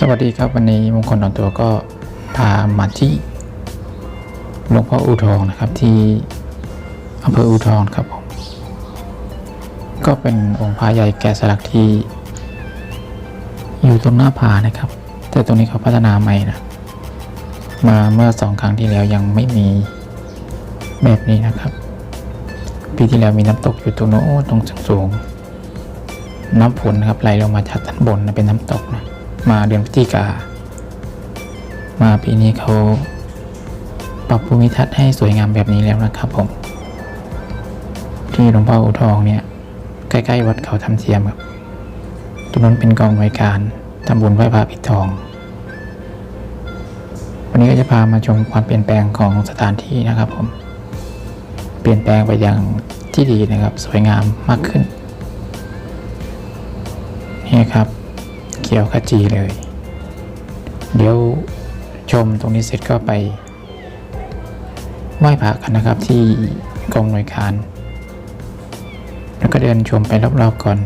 สวัสดีครับวันนี้มงคลนอนตัวก็พามาที่หลวงพ่ออูทองนะครับที่อำเภออูทองครับผมก็เป็นองค์พระใหญ่แกะสลักที่ อยู่ตรงหน้าผานะครับ แต่ตรงนี้เขาพัฒนาใหม่นะมาเมื่อสองครั้งที่แล้วยังไม่มีแบบนี้นะครับ ปีที่แล้วมีน้ำตกอยู่ตรงโน้นตรงสูงน้ำฝนนะครับไหลลงมาจากด้านบนนะเป็นน้ำตกนะ มาเดือนพฤศจิกา มาปีนี้เขาปรับภูมิทัศน์ให้สวยงามแบบนี้แล้วนะครับผม ที่หลวงพ่ออูทองเนี่ย ใกล้ๆวัดเขาทำเทียมครับตรงนั้นเป็นกองหน่วยการทำบุญไหว้พระปิดทอง วันนี้ก็จะพามาชมความเปลี่ยนแปลงของสถานที่นะครับผม เปลี่ยนแปลงไปอย่างที่ดีนะครับ สวยงามมากขึ้น นี่ครับ เขียวขจีเลย เดี๋ยวชมตรงนี้เสร็จก็ไปไหว้พระกันนะครับที่กองหน่วยการ แล้วก็เดินชมไปรอบๆก่อน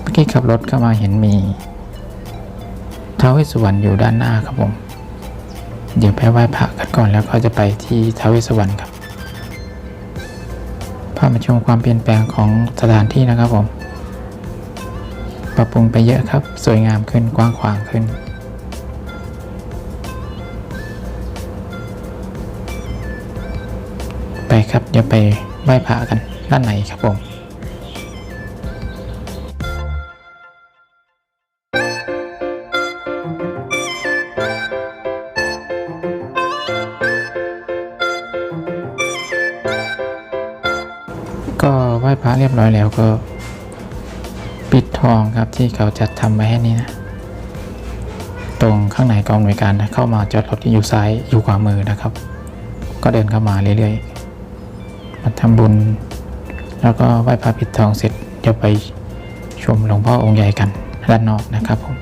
เมื่อกี้ขับรถเข้ามาเห็นมีท้าวเวสสุวรรณอยู่ด้านหน้าครับผม เดี๋ยวไปไหว้พระกันก่อนแล้วก็จะไปที่ท้าวเวสสุวรรณครับพามาชมความเปลี่ยนแปลงของสถานที่นะครับผม ปรับปรุงไปเยอะครับ สวยงามขึ้นกว้างขวางขึ้น ไปครับเดี๋ยวไปไหว้พระกันด้านในครับผมก็ไหว้พระเรียบร้อยแล้วก็ องครับที่เขาจัดทำไว้ให้นี่นะ ตรงข้างในกองหน่วยการนะเข้ามาจอดรถที่อยู่ซ้ายอยู่ขวามือนะครับ ก็เดินเข้ามาเรื่อยๆมาทำบุญ แล้วก็ไหว้พระปิดทองเสร็จเดี๋ยวไปชมหลวงพ่อองค์ใหญ่กันด้านนอกนะครับผม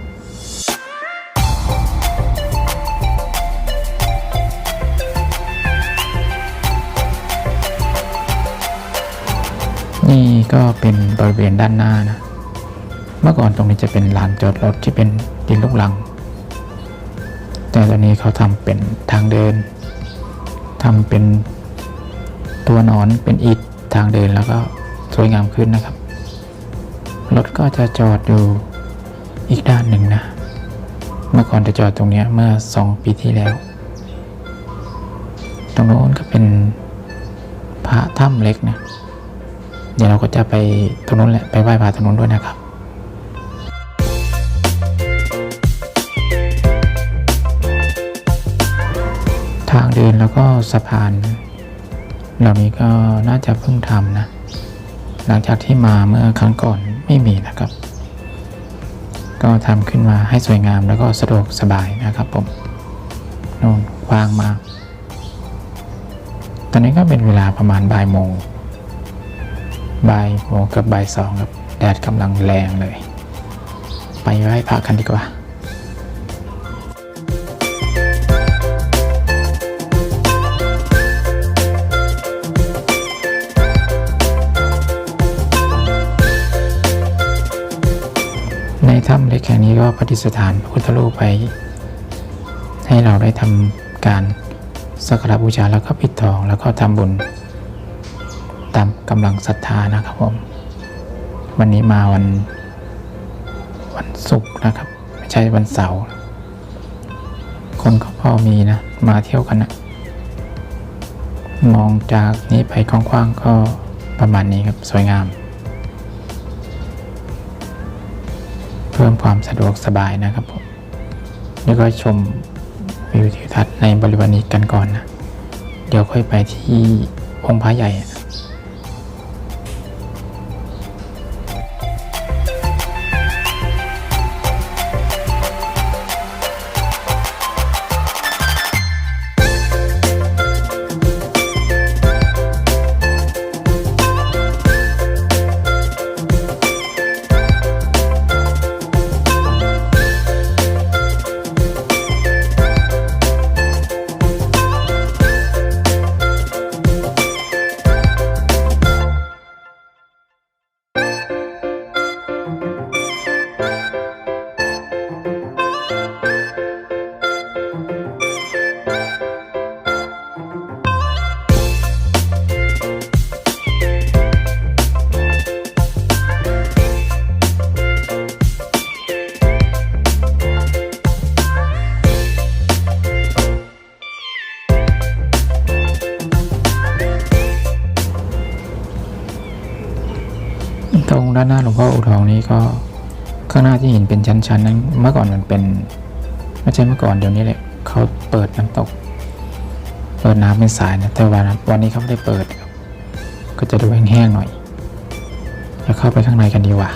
นี่ก็เป็นบริเวณด้านหน้านะ เมื่อก่อนตรงนี้จะเป็นลานจอดรถที่เป็นดินลูกลัง แต่ตอนนี้เขาทำเป็นทางเดินทำเป็นตัวหนอนเป็นอิฐทางเดินแล้วก็สวยงามขึ้นนะครับ รถก็จะจอดอยู่อีกด้านหนึ่งนะ เมื่อก่อนจะจอดตรงนี้เมื่อสองปีที่แล้ว ตรงโน้นก็เป็นพระถ้ำเล็กนะ เดี๋ยวเราก็จะไปตรงนู้นแหละไปไหว้พระตรงนู้นด้วยนะครับ เดินแล้วก็สะพานเหล่านี้ก็น่าจะเพิ่งทำนะ หลังจากที่มาเมื่อครั้งก่อนไม่มีนะครับ ก็ทำขึ้นมาให้สวยงามแล้วก็สะดวกสบายนะครับผมโน่นกว้างมากตอนนี้ก็เป็นเวลาประมาณบ่ายโมงบ่ายโมงกับบ่ายสองครับแดดกำลังแรงเลย ไปไหว้พระกันดีกว่า ถ้ำเล็กแห่งนี้ก็ประดิษฐานพระพุทธรูปไปให้เราได้ทำการสักการบูชาแล้วก็ปิดทองแล้วก็ทำบุญ ตามกำลังศรัทธานะครับผม วันนี้มาวัน วันศุกร์นะครับ ไม่ใช่วันเสาร์คนก็พอมีนะ มาเที่ยวกันนะมองจากนี้ไปกว้างๆก็ประมาณนี้ครับ สวยงาม เพิ่มความสะดวกสบายนะครับผมนี่ก็ชมวิวทิวทัศน์ในบริเวณนี้กันก่อนนะ เดี๋ยวค่อยไปที่องค์พระใหญ่ นี้ก็ข้างหน้าที่เห็นเป็นชั้นๆนั้นเมื่อก่อนมันเป็นไม่ใช่เมื่อก่อนเดี๋ยวนี้แหละเขาเปิดน้ำตก เปิดน้ำเป็นสายนะแต่วันวันนี้เขาไม่ได้เปิด ก็จะดูแห้งๆหน่อยจะเข้าไปข้างในกันดีกว่า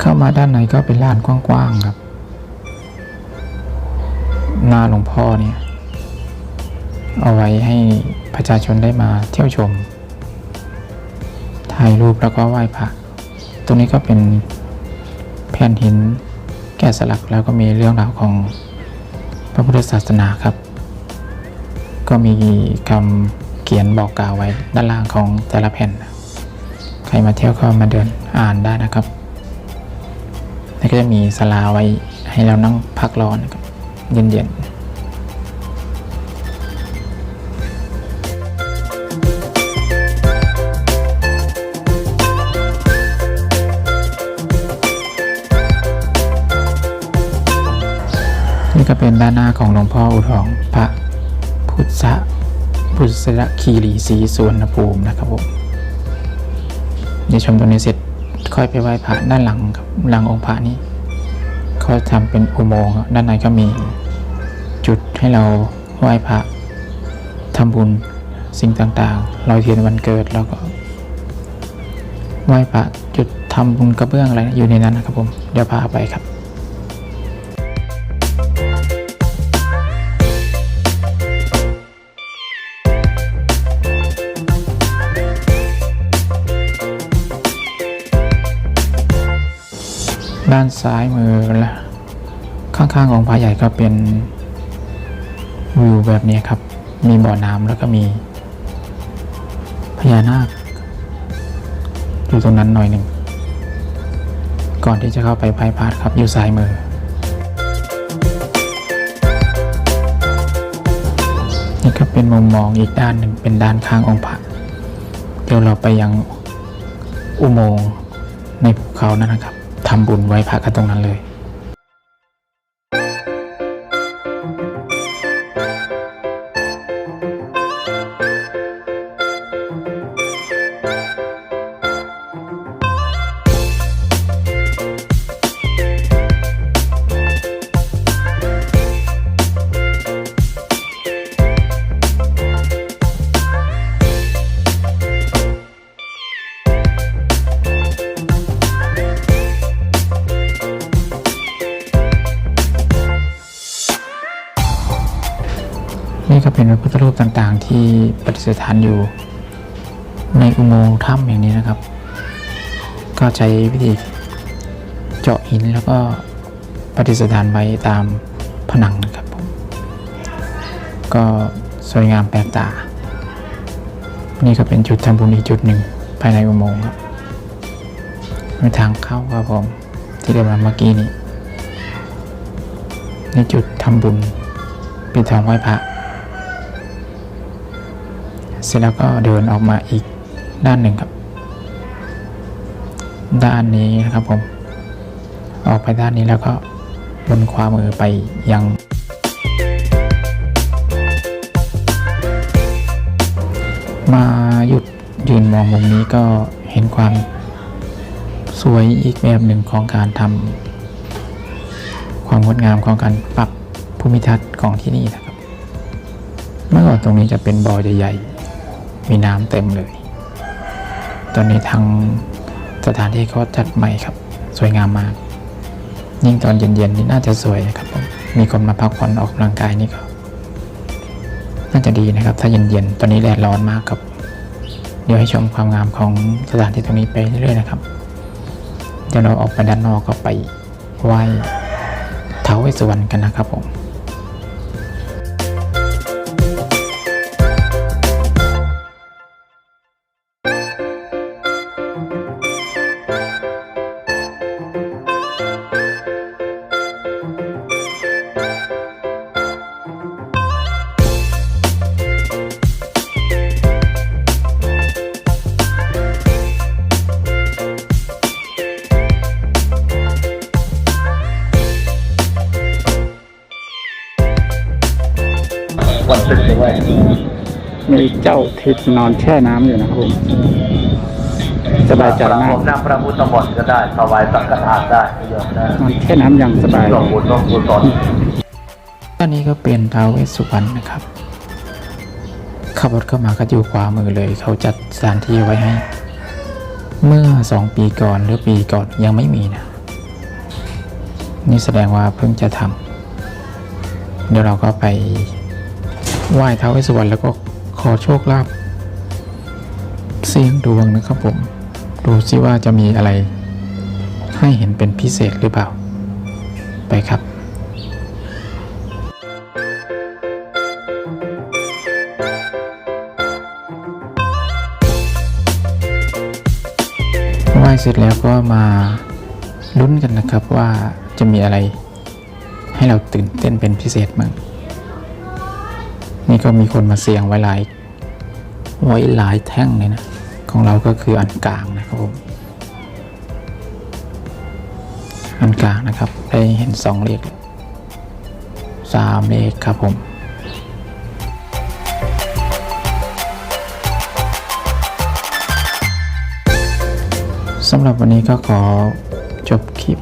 เข้ามาด้านในก็เป็นลานกว้างๆครับ หน้าหลวงพ่อเนี่ย เอาไว้ให้ประชาชนได้มาเที่ยวชม ถ่ายรูปแล้วก็ไหว้พระตรงนี้ก็เป็นแผ่นหินแกะสลักแล้วก็มีเรื่องราวของพระพุทธศาสนาครับ ก็มีคำเขียนบอกกล่าวไว้ด้านล่างของแต่ละแผ่น ใครมาเที่ยวก็มาเดินอ่านได้นะครับ แล้วก็จะมีศาลาไว้ให้เรานั่งพักร้อนเย็นๆนี่ก็เป็นด้านหน้าของหลวงพ่ออุทองพระพุทธพุทธคีรีศรีสุวรรณภูมินะครับผมเดี๋ยวชมตรงนี้เสร็จ ค่อยไปไหว้พระด้านหลังครับหลังองค์พระนี้เขาทำเป็นอุโมงค์ครับด้านในก็มีจุดให้เราไหว้พระทำบุญสิ่งต่างๆลอยเทียนวันเกิดแล้วก็ไหว้พระจุดทำบุญกระเบื้องอะไรอยู่ในนั้นนะครับผมเดี๋ยวพาไปครับ ด้านซ้ายมือและข้างๆของพระใหญ่ก็เป็นวิวแบบนี้ครับ มีบ่อน้ำแล้วก็มีพญานาคอยู่ตรงนั้นหน่อยหนึ่ง ก่อนที่จะเข้าไปพายพาดครับอยู่ซ้ายมือ นี่ก็เป็นมุมมองอีกด้านหนึ่งเป็นด้านข้างองค์พระเดี๋ยวเราไปยังอุโมงค์ในภูเขานั่นนะครับ ทำบุญไว้พระกันตรงนั้นเลย รูปต่างๆ ที่ประดิษฐานอยู่ ในอุโมงค์ถ้ำอย่างนี้นะครับ ก็ใช้วิธีเจาะหินแล้วก็ประดิษฐานไว้ตามผนังนะครับผมก็สวยงามแปลกตา นี่ก็เป็นจุดทำบุญอีกจุดหนึ่งภายในอุโมงค์ครับมีทางเข้าครับผมที่เดินมาเมื่อกี้นี้ในจุดทำบุญปิดทองไหว้พระ เสร็จแล้วก็เดินออกมาอีกด้านหนึ่งครับ ด้านนี้นะครับผม ออกไปด้านนี้แล้วก็บนขวามือไปยังมาหยุดยืนมองมุมนี้ก็เห็นความสวยอีกแบบหนึ่งของการทำความงดงามของการปรับภูมิทัศน์ของที่นี่นะครับ เมื่อก่อนตรงนี้จะเป็นบ่อใหญ่ๆ มีน้ำเต็มเลย ตอนนี้ทางสถานที่เขาจัดใหม่ครับ สวยงามมาก ยิ่งตอนเย็นๆนี่น่าจะสวยนะครับผมมีคนมาพักผ่อนออกกำลังกายนี่ก็ น่าจะดีนะครับ ถ้าเย็นๆตอนนี้แดดร้อนมากครับเดี๋ยวให้ชมความงามของสถานที่ตรงนี้ไปเรื่อยๆนะครับเดี๋ยวเราออกไปด้านนอกก็ไปไหว้ท้าวเวสสุวรรณกันนะครับผม จ้าทิศนอนแช่น้ำอยู่นะครับผมสบายใจประมาพรกมน้ำพระพุทธมนต์ก็ได้ถวายสังฆทานได้ประโยชน์ได้นอนแช่น้ำอย่างสบายร่วมบุญร่วมกุศลด้านนี้ก็เป็นท้าวเวสสุวรรณนะครับขับรถเข้ามาก็อยู่ขวามือเลย เขาจัดสถานที่ไว้ให้ เมื่อสองปีก่อนหรือปีก่อนยังไม่มีนะ นี่แสดงว่าเพิ่งจะทำเดี๋ยวเราก็ไปไหว้ท้าวเวสสุวรรณแล้วก็ ขอโชคลาภเสี่ยงดวงนะครับผม ดูซิว่าจะมีอะไร ให้เห็นเป็นพิเศษหรือเปล่า ไปครับไหว้เสร็จแล้วก็มาลุ้นกันนะครับว่าจะมีอะไรให้เราตื่นเต้นเป็นพิเศษมั้ง นี่ก็มีคนมาเสี่ยงไว้หลายไว้หลายแท่งเลยนะ ของเราก็คืออันกลางนะครับผมอันกลางนะครับ ได้เห็นสองเลขสามเลขครับผมสำหรับวันนี้ก็ขอจบคลิป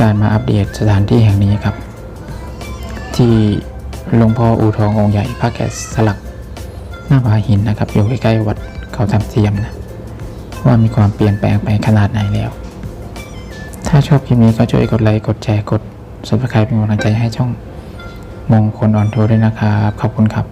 การมาอัปเดตสถานที่แห่งนี้ครับ ที่ หลวงพ่ออูทององค์ใหญ่พระแกะสลักหน้าผาหินนะครับ อยู่ใกล้ๆวัดเขาทำเทียมนะว่ามีความเปลี่ยนแปลงไปขนาดไหนแล้ว ถ้าชอบคลิปนี้ก็ช่วยกดไลค์กดแชร์กด subscribe เป็นกำลังใจให้ช่องมงคลออนทัวร์ด้วยนะครับ ขอบคุณครับ